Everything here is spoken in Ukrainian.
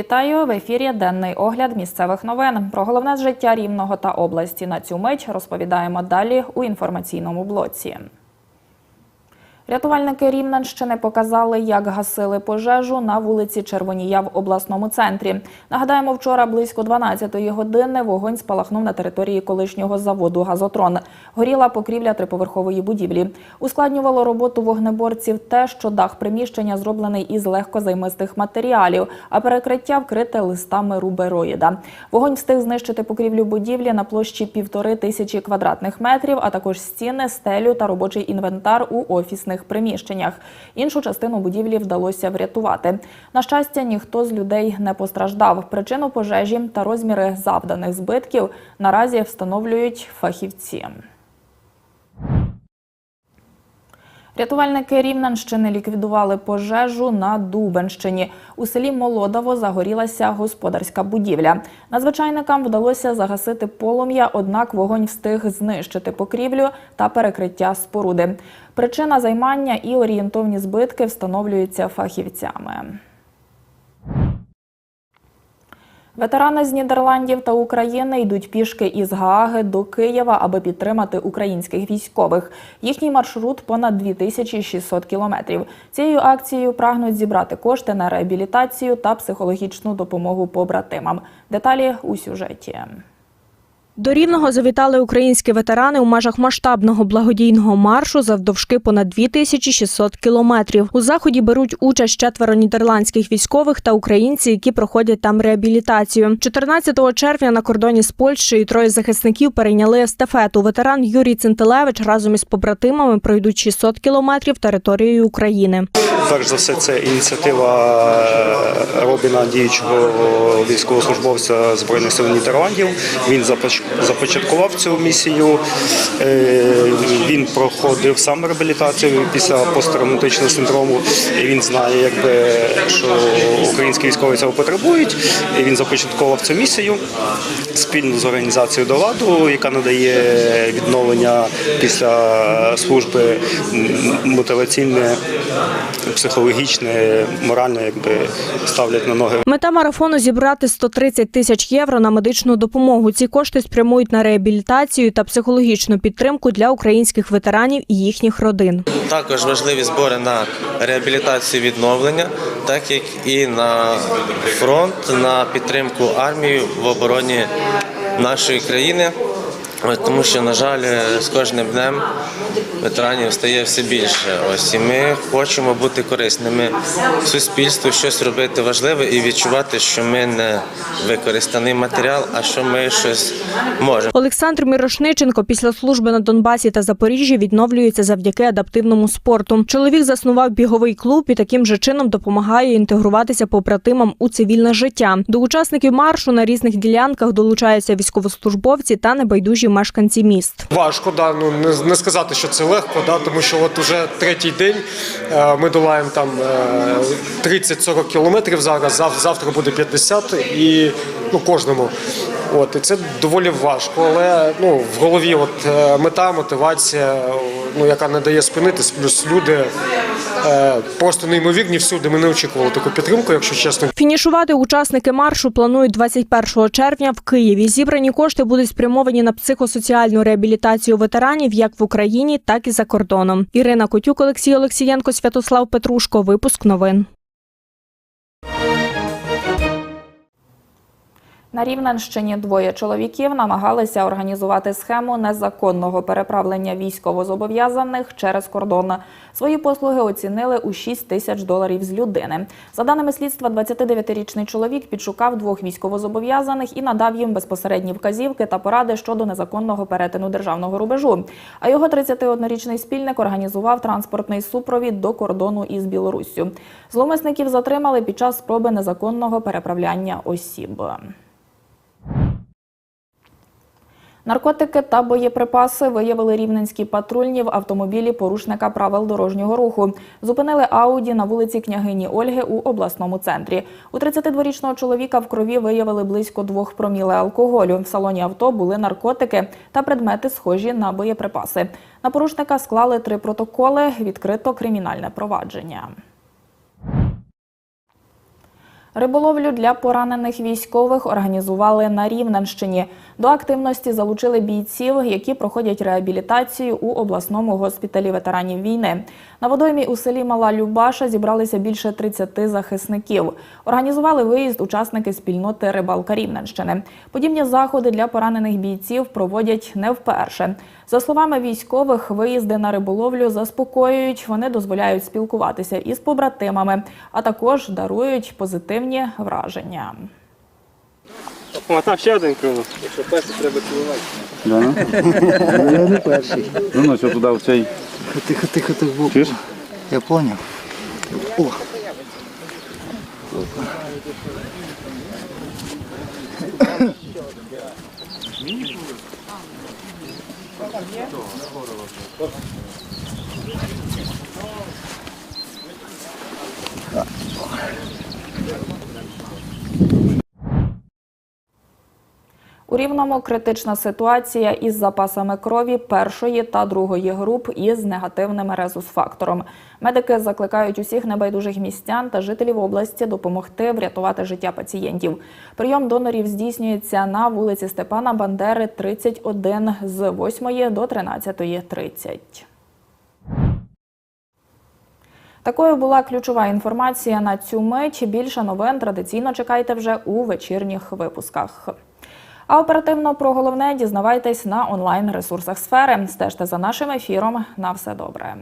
Вітаю в ефірі. Денний огляд місцевих новин. Про головне життя рівного та області на цю мить розповідаємо далі у інформаційному блоці. Рятувальники Рівненщини показали, як гасили пожежу на вулиці Червонія в обласному центрі. Нагадаємо, вчора близько 12-ї години вогонь спалахнув на території колишнього заводу Газотрон. Горіла покрівля триповерхової будівлі. Ускладнювало роботу вогнеборців те, що дах приміщення зроблений із легкозаймистих матеріалів, а перекриття вкрите листами рубероїда. Вогонь встиг знищити покрівлю будівлі на площі півтори тисячі квадратних метрів, а також стіни, стелю та робочий інвентар у офісних приміщеннях. Іншу частину будівлі вдалося врятувати. На щастя, ніхто з людей не постраждав. Причину пожежі та розміри завданих збитків наразі встановлюють фахівці. Рятувальники Рівненщини ліквідували пожежу на Дубенщині. У селі Молодово загорілася господарська будівля. Надзвичайникам вдалося загасити полум'я, однак вогонь встиг знищити покрівлю та перекриття споруди. Причина займання і орієнтовні збитки встановлюються фахівцями. Ветерани з Нідерландів та України йдуть пішки із Гааги до Києва, аби підтримати українських військових. Їхній маршрут понад 2600 кілометрів. Цією акцією прагнуть зібрати кошти на реабілітацію та психологічну допомогу побратимам. Деталі у сюжеті. До Рівного завітали українські ветерани у межах масштабного благодійного маршу завдовжки понад 2600 кілометрів. У заході беруть участь четверо нідерландських військових та українці, які проходять там реабілітацію. 14 червня на кордоні з Польщею троє захисників перейняли естафету. Ветеран Юрій Цинтилевич разом із побратимами пройдуть 600 кілометрів територією України. Перш за все, це ініціатива е, Робіна, діючого військовослужбовця Збройних сил Нідерландів. Він започ- започаткував цю місію. Е, Він проходив сам реабілітацію після посттравматичного синдрому. І він знає, якби, що українські військові цього потребують. І він започаткував цю місію спільно з організацією до ладу, яка надає відновлення після служби мотиваційне, психологічне, моральне, якби ставлять на ноги. Мета марафону зібрати 130 тисяч євро на медичну допомогу. Ці кошти спрямують на реабілітацію та психологічну підтримку для українських ветеранів і їхніх родин. Також важливі збори на реабілітацію відновлення, так як і на фронт, на підтримку армії в обороні нашої країни. Ось Тому що, на жаль, з кожним днем ветеранів стає все більше. Ось і ми хочемо бути корисними суспільству, щось робити важливе і відчувати, що ми не використаний матеріал, а що ми щось можемо. Олександр Мірошниченко після служби на Донбасі та Запоріжжі відновлюється завдяки адаптивному спорту. Чоловік заснував біговий клуб і таким же чином допомагає інтегруватися побратимам у цивільне життя. До учасників маршу на різних ділянках долучаються військовослужбовці та небайдужі мешканці міст. Важко, да, ну не, сказати, що це легко, да, тому що от уже третій день е, ми долаємо там е, 30-40 кілометрів зараз, зав, завтра буде 50 і ну, кожному. От, і це доволі важко, але ну, в голові от, е, мета, мотивація, ну, яка не дає спинитись, плюс люди е, просто неймовірні всюди. Ми не очікували таку підтримку, якщо чесно. Фінішувати учасники маршу планують 21 червня в Києві. Зібрані кошти будуть спрямовані на психосоціальну реабілітацію ветеранів як в Україні, так і за кордоном. Ірина Котюк, Олексій Олексієнко, Святослав Петрушко. Випуск новин. На Рівненщині двоє чоловіків намагалися організувати схему незаконного переправлення військовозобов'язаних через кордон. Свої послуги оцінили у 6 тисяч доларів з людини. За даними слідства, 29-річний чоловік підшукав двох військовозобов'язаних і надав їм безпосередні вказівки та поради щодо незаконного перетину державного рубежу. А його 31-річний спільник організував транспортний супровід до кордону із Білоруссю. Зловмисників затримали під час спроби незаконного переправляння осіб. Наркотики та боєприпаси виявили рівненські патрульні в автомобілі порушника правил дорожнього руху. Зупинили Ауді на вулиці княгині Ольги у обласному центрі. У 32-річного чоловіка в крові виявили близько двох проміле алкоголю. В салоні авто були наркотики та предмети, схожі на боєприпаси. На порушника склали три протоколи. Відкрито кримінальне провадження. Риболовлю для поранених військових організували на Рівненщині. До активності залучили бійців, які проходять реабілітацію у обласному госпіталі ветеранів війни. На водоймі у селі Мала Любаша зібралися більше 30 захисників. Організували виїзд учасники спільноти Рибалка Рівненщини. Подібні заходи для поранених бійців проводять не вперше. За словами військових, виїзди на риболовлю заспокоюють, вони дозволяють спілкуватися із побратимами, а також дарують позитивні враження. О, там ще один клюнув. Да? Я не перший. Ну, ну, що туди в цей. Тихо, тихо, тихо, тихо. Чуєш? Я понял. О. У рівному критична ситуація із запасами крові першої та другої груп із негативним резус-фактором. Медики закликають усіх небайдужих містян та жителів області допомогти врятувати життя пацієнтів. Прийом донорів здійснюється на вулиці Степана Бандери, 31 з 8 до 13.30. Такою була ключова інформація на цю мить. Більше новин традиційно чекайте вже у вечірніх випусках. А оперативно про головне дізнавайтесь на онлайн ресурсах сфери. Стежте за нашим ефіром. На все добре.